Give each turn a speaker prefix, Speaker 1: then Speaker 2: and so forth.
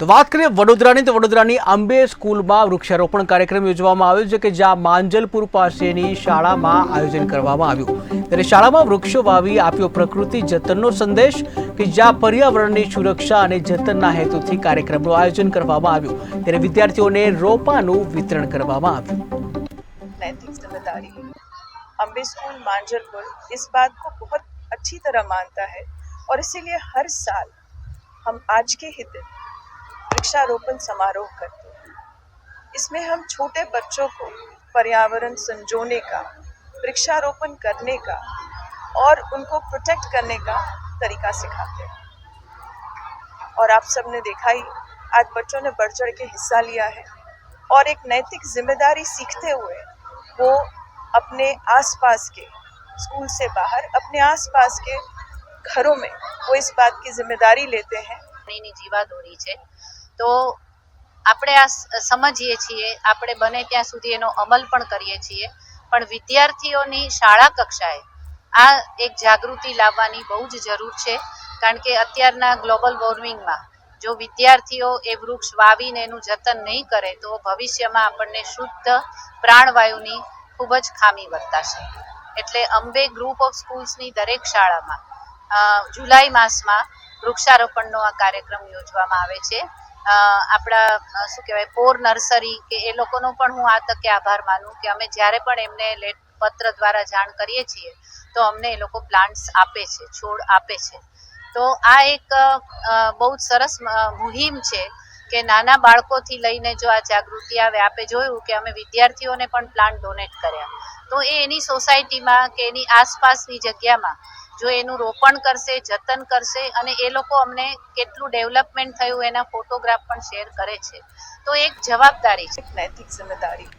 Speaker 1: તો વાત કરીએ વડોદરાની તો વડોદરાની અંબે સ્કૂલમાં વૃક્ષારોપણ કાર્યક્રમ યોજવામાં આવ્યો છે કે જ્યાં માંજલપુર પાસેની શાળામાં આયોજન કરવામાં આવ્યું ત્યારે શાળામાં વૃક્ષો વાવી આપ્યો પ્રકૃતિ જતનનો સંદેશ કે જ્યાં પર્યાવરણની સુરક્ષા અને જતનના હેતુથી કાર્યક્રમનું આયોજન કરવામાં આવ્યું ત્યારે વિદ્યાર્થીઓને રોપાનું વિતરણ કરવામાં આવ્યું
Speaker 2: नैतिक जिम्मेदारी अम्बे स्कूल मांझरपुर इस बात को बहुत अच्छी तरह मानता है और इसीलिए हर साल हम आज के ही दिन वृक्षारोपण समारोह करते हैं इसमें हम छोटे बच्चों को पर्यावरण संजोने का वृक्षारोपण करने का और उनको प्रोटेक्ट करने का तरीका सिखाते हैं और आप सबने देखा ही आज बच्चों ने बढ़ चढ़ के हिस्सा लिया है और एक नैतिक जिम्मेदारी सीखते हुए वो अपने आसपास के स्कूल से बाहर अपने आसपास के घरों में वो इस बात की जिम्मेदारी लेते हैं
Speaker 3: પાણીની જીવાદોરી છે તો આપણે આ સમજીએ છીએ, આપણે બને ત્યાં સુધી એનો અમલ પણ કરીએ છીએ. પણ વિદ્યાર્થીઓની શાળા કક્ષાએ આ એક જાગૃતિ લાવવાની બહુ જ જરૂર છે. કારણ કે અત્યારના ગ્લોબલ વોર્મિંગમાં જો વિદ્યાર્થીઓ એ વૃક્ષ વાવીને એનું જતન નહીં કરે, તો ભવિષ્યમાં આપણને શુદ્ધ પ્રાણવાયુની ખૂબ જ ખામી વર્તાશે. એટલે અંબે ગ્રુપ ઓફ સ્કૂલ્સની દરેક શાળામાં જુલાઈ માસમાં વૃક્ષારોપણનો આ કાર્યક્રમ યોજવામાં આવે છે. આપણા શું કહેવાય પોર નર્સરી કે એ લોકોનો પણ હું આ તકે આભાર માનું કે અમે જ્યારે પણ એમને લેટ, પત્ર દ્વારા જાણ કરીએ છીએ, તો અમને એ લોકો પ્લાન્ટ્સ આપે છે, છોડ આપે છે. તો આ એક બહુ જ સરસ મુહિમ છે કે નાના બાળકોથી લઈને જો આ જાગૃતિ આવે, આપે જોયું કે અમે વિદ્યાર્થીઓને પણ પ્લાન્ટ ડોનેટ કર્યા. તો એ એની સોસાયટીમાં કે એની આસપાસની જગ્યામાં જો એનું રોપણ કરશે, જતન કરશે અને એ લોકો અમને કેટલું ડેવલપમેન્ટ થયું એના ફોટોગ્રાફ પણ શેર કરે છે. તો એક જવાબદારી છે.
Speaker 2: નૈતિક જિમ્મેદારી